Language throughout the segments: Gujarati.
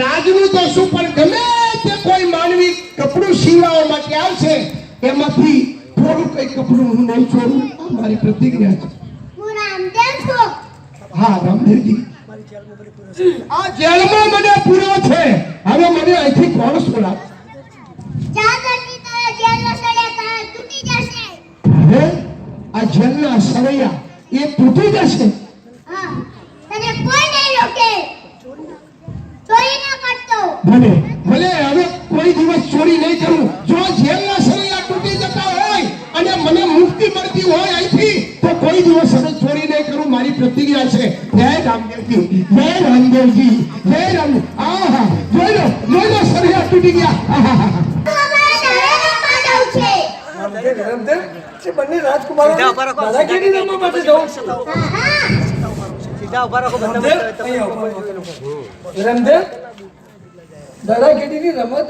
રાજનું તો શું પણ ગમે તે કોઈ માનવી કપડું સીવડાવવા માટે આવશે એમાંથી થોડું કઈ કપડું હું નહીં છોડું. મારી પ્રતિજ્ઞા છે. હું રામદેવ છું. હા રામદેવજી. આ જેલમાં મને પૂરો છે. હવે મને અહીંથી કોણ જશે. હે આ જેલના સવૈયા એ તૂટી જશે? હા તને કોઈ નહીં રોકે. ચોરી ના કરતો. ભલે ભલે હવે કોઈ દિવસ ચોરી નહીં કરું. જો જેલના સળિયા તૂટી જતા હોય અને મને મુક્તિ મળતી હોય અહીંથી તો કોઈ દિવસ હવે ચોરી નહીં કરું. મારી પ્રતિજ્ઞા છે. જય રામદેવજી જય રામદેવજી જય રામ. આહા જોઈ લો જોઈ લો સળિયા તૂટી ગયા. છે. રામદેવ રામદેવ જે બંને રાજકુમારો દાદાગીરી રમવા માટે જવું સીધા ઊભા રાખો બધા રામદેવ દાદાગીરીની રમત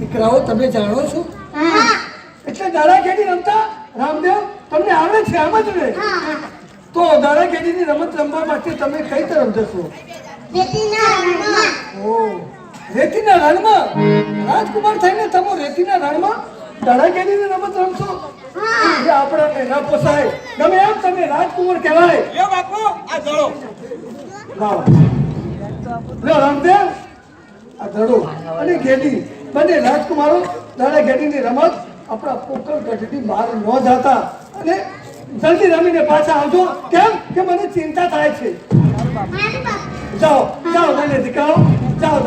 દીકરાઓ તમે જાણો છો? હા. એટલે દાદાગીરી રમતા? રામદેવ તમને આવડે છે આમ જ ને હા તો દાદાગીરીની રમત રમવા માટે તમે કઈ તરફ જશો? રેતીના રણમાં. રેતીના રણમાં? રાજકુમાર થઈને તમે રેતીના રણમાં દાદાગીરીની રમત રમશો? જે આપણને ન પોસાય. ગમે એમ તમે રાજકુમાર કહેવાય. બાપુ આ જળો લાવો આ ધડો અને બંને રાજકુમારો દાડા ગેડીની રમત આપણા પોકર બહાર ન જતા. અને જલ્દી રમીને પાછા આવજો. કેમ? કે મને ચિંતા થાય છે. જાઓ જાઓ મને દીકરાઓ જાઓ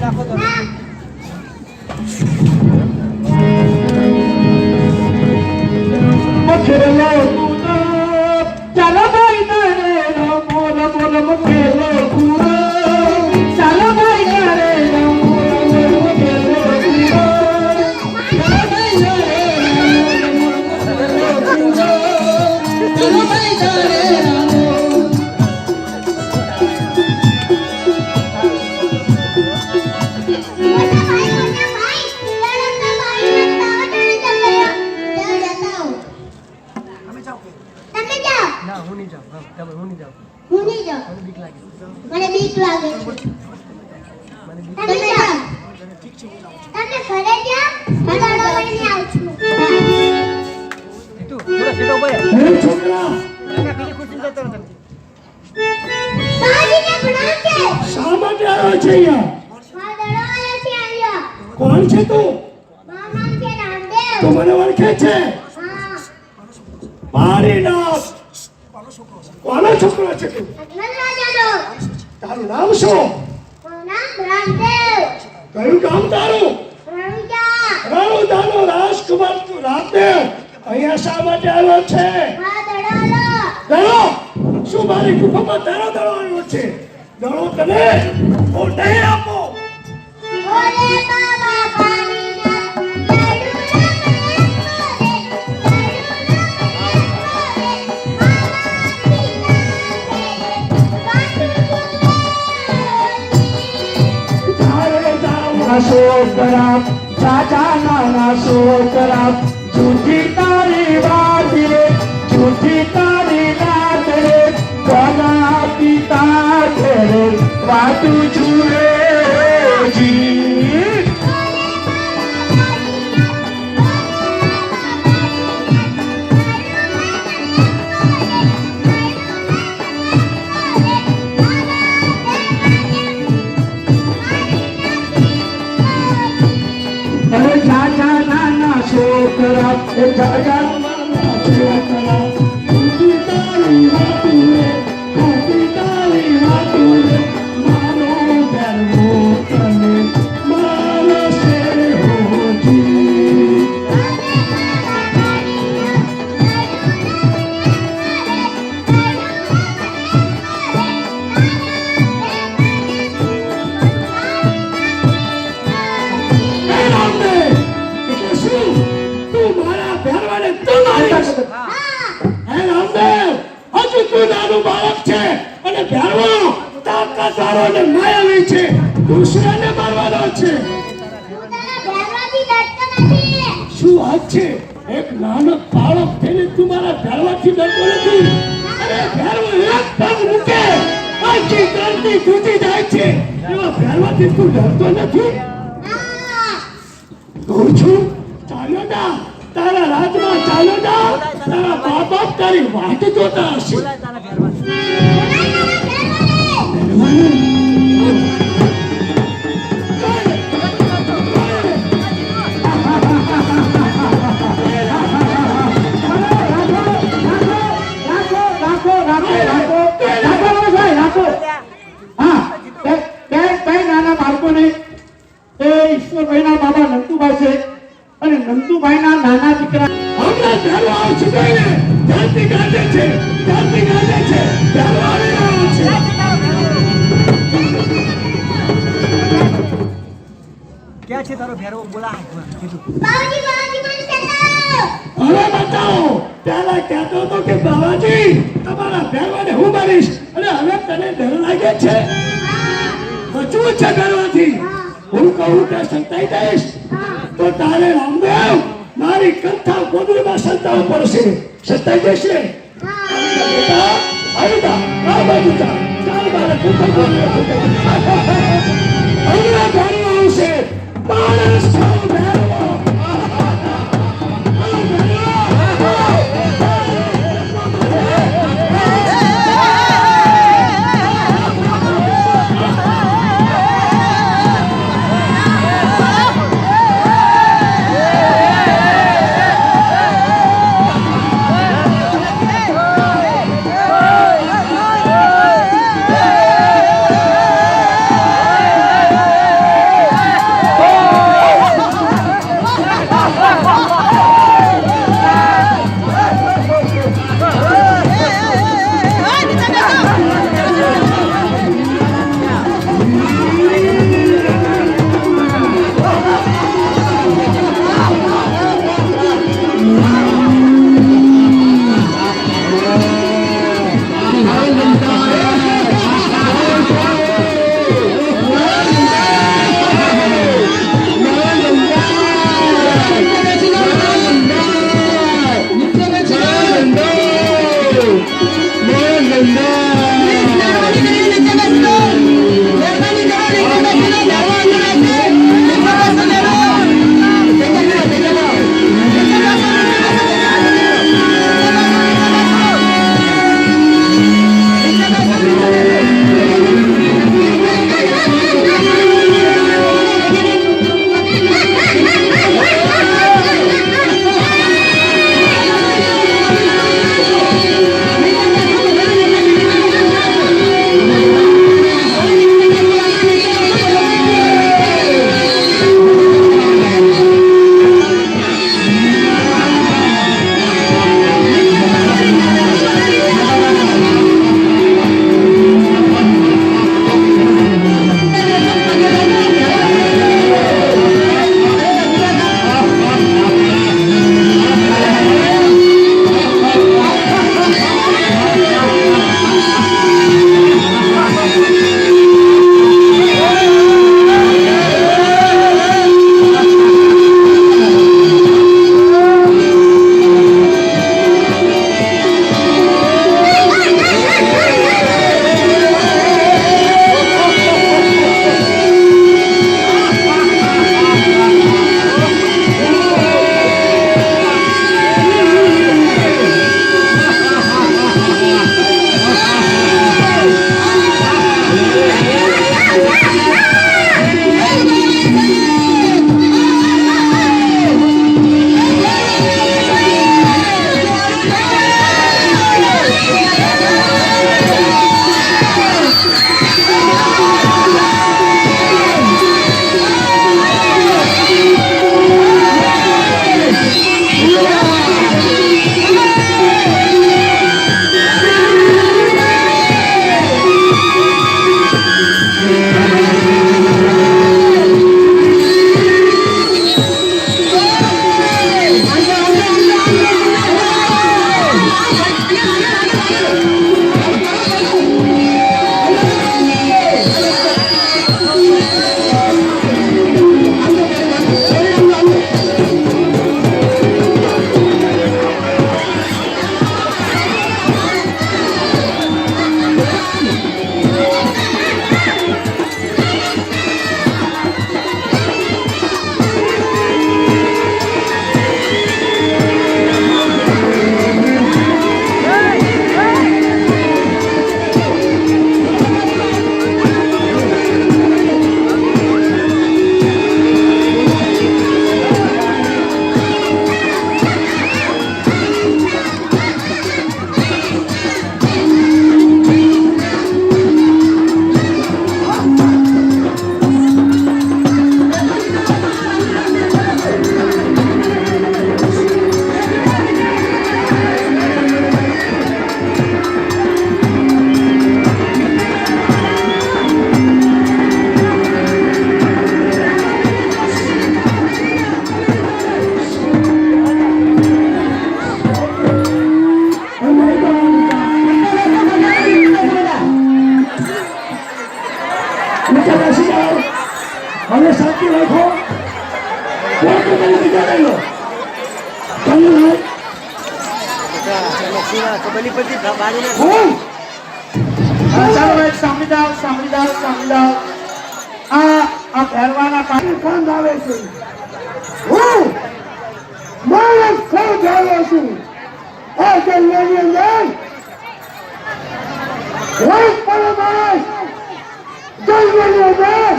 નાખો તો. કોણ છે તું? તું મને ઓળખે છે? મારી નામ કોનો છોકરો છે તું? તારું નામ શું? કયું કામ તારું? રણુદાનો રાજકુમાર તું રામદેવ અહીંયા શા માટે આવ્યો છે? દડો. શું મારી ગુફામાં તારો દડો છે? દડો તને હું આપો. જાવના છોકરા ચાચા નાના છોકરા જૂઠી તારી વાત રે જૂઠી તારી નાત રે કોના પિતા ઘરે વાતું છુરે જી. છોકરા એ રામદેવ હજુ તું નાનું બાળક છે. અને ભેરવો તાકાતવાળો અને માયાવી છે. દુસરાને મારવાનો છે. શું વાત છે? એક નાનો બાળક થઈને તું મારા ભેરવાથી ડરતો નથી. અરે ભેરવો એક પગ મૂકે. આખી ધરતી તૂટી જાય છે. એવા ભેરવાથી તું ડરતો નથી? કહું છું? ચાલ્યો જા તારા રાતમાં ચાલ્યો ના. તારા મા બાપ તારી વાટ છે તારો ભેરો બોલા. કીધું હવે બતાવો. પહેલા કહેતો હતો કે બાવાજી તમારા ભેરવાને હું મારીશ? અને હવે તને ડર લાગે છે? બચવું છે ડરવાથી હું. કહું કે સંતાઈ જઈશ તો તારે રામદેવ મારી કંઠા કોદરીમાં સંતાવ પડશે. સંતાઈ જશે? જા આ બાજુ જા. ચાલ બાળક કંઠા ગોદડીમાં સંતાઈ ઘણી આવશે. હું? હા, ચાલો એક સાંભળી સાંભળી સાંભળી આ આ પાણી કામ આવે છે. હું? માણસ ખો જાયો છું. આ જંગલની અંદર. કોઈ પણ માણસ જંગલની અંદર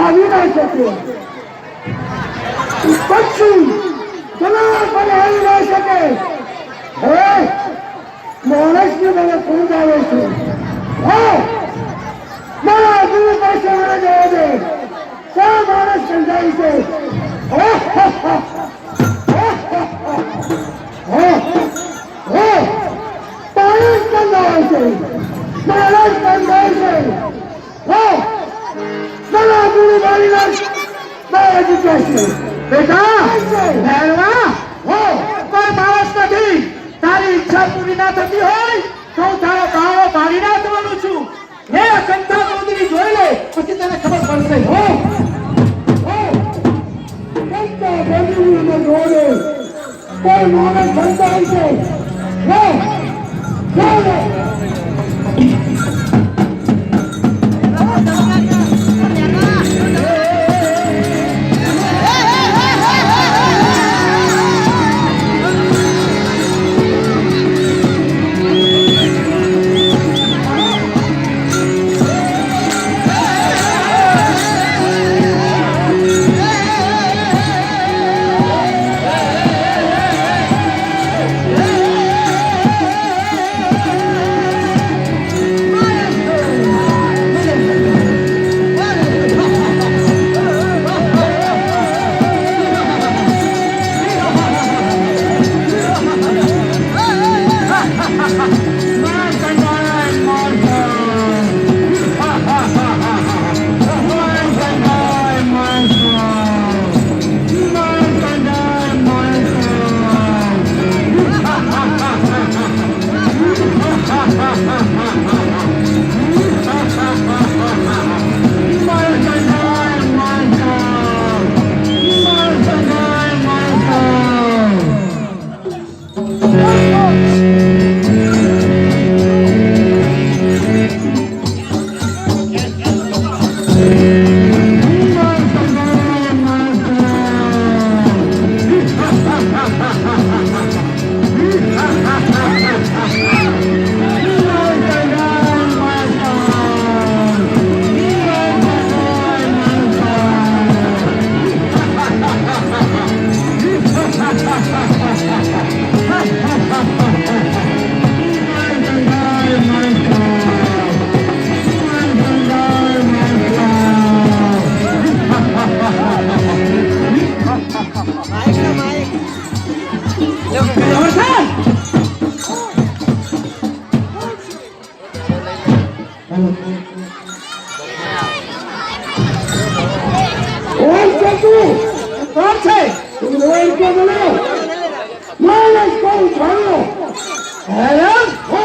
આવી ના શકે. પક્ષી જનાવર પણ આવી ના શકે. હવે માણસને મને ખોજ આવે છે હા મારા ગુરુ પાસે મને જવા દે ક્યાં માણસ સમજાય છે હો, હો, હો. હો, હો, હો. હો, હો. માણસ સમજાય છે માણસ સમજાય છે હો મારા ગુરુ મારી નાખ મારા જીત્યા છે બેટા છે. પહેરવા હો કોઈ માણસ નથી તારી ઈચ્છા પૂરી ના થતી હોય તો હું તારો ગાળો પાડી નાખવાનું છું હે કંઠા મોદરી જોઈ લે પછી તને ખબર પડશે હો હો ઓય ચકુ કોણ છે? તું ઓય કે બોલો. માણસ કોણ જાણો હેરાન હો,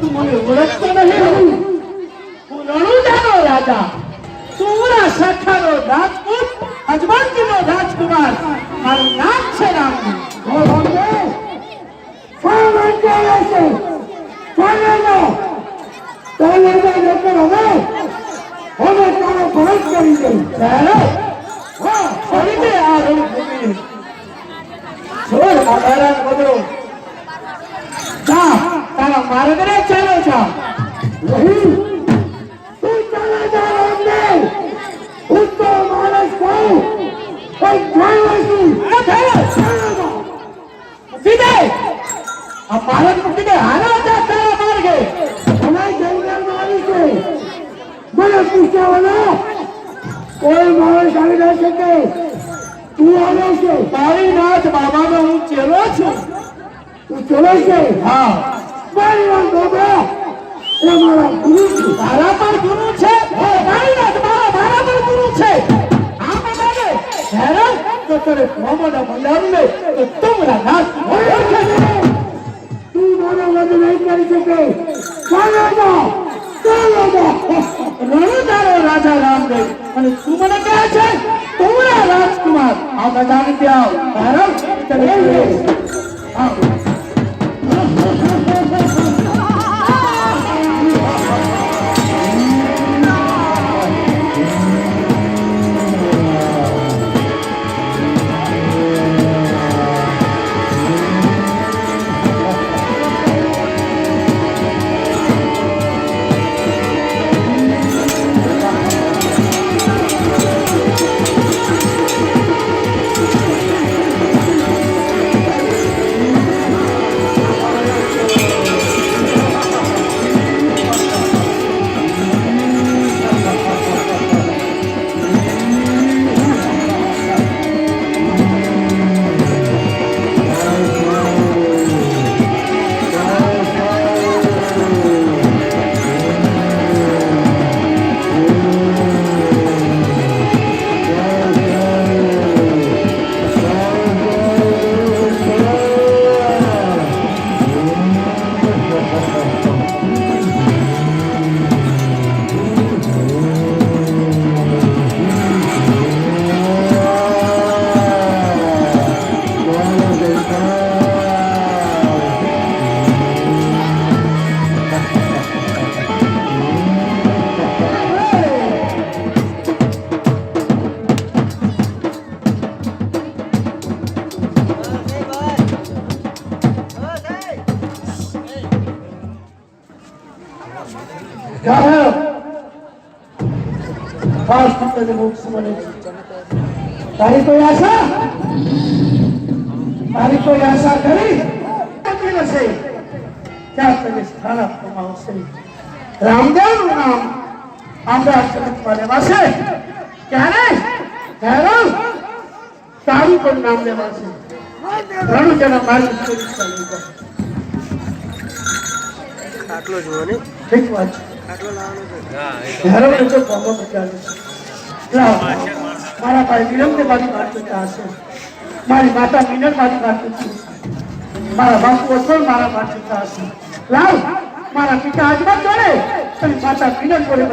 તું મને રાજકુમાર મારું નામ છે રામજી હો રામદેવ શા માટે આવે છે ચાલે નો ચાલે નો નકર હવે ભરત કરી હેરાન હા છોડી દે આ રણભૂમિ છોડ આ હેરાન બદલો. જા, તારા માર્ગને ચાલો જા. નહીં તું ચાલે જા રામદેવ હું માણસ માર્ગ પૂછ્યાવાનો કોઈ માણસ આવી ના શકે. તું આવે છે. તારી નાથ બાબાનો હું ચેલો છું. તું ચેલો છે? હા. મારી વાત બાબા. એ મારા ગુરુ છે. તારા પર ગુરુ છે? તારી નાથ બાબા મારા પર ગુરુ છે? આ બધાને હેરાન તો તને મોહમ્મદ મંડાવીને તો તમારા નાથ ઓળખે છે. તું મારા વધ નહીં કરી શકે. ચાલો ચાલો રાજા રામદેવ. અને તું મને કહે છે તુમરા રાજકુમાર. આ બધાને ત્યાં હેરાન તને આવ. ત્યાં તમે સ્થાન આપવામાં આવશે. રામદેવનું નામ આપણા જગતમાં લેવાશે. ક્યારે? ભૈરવ તારું પણ નામ લેવાશે. ઘણું જણા મારી સ્ટોરી ચાલુ આટલો જુઓ ને ઠીક વાત છે. ભૈરવને તો બચાવે મારા ભાઈ વિરમને મારી વાત કરતા હશે. મારી માતા મિનર મારી વાત કરતી હશે. મારા બાપુ અસોલ મારા વાત કરતા હશે. લાવ. મારા પિતા આજમાં જોડે. અને માતા વિનંત મને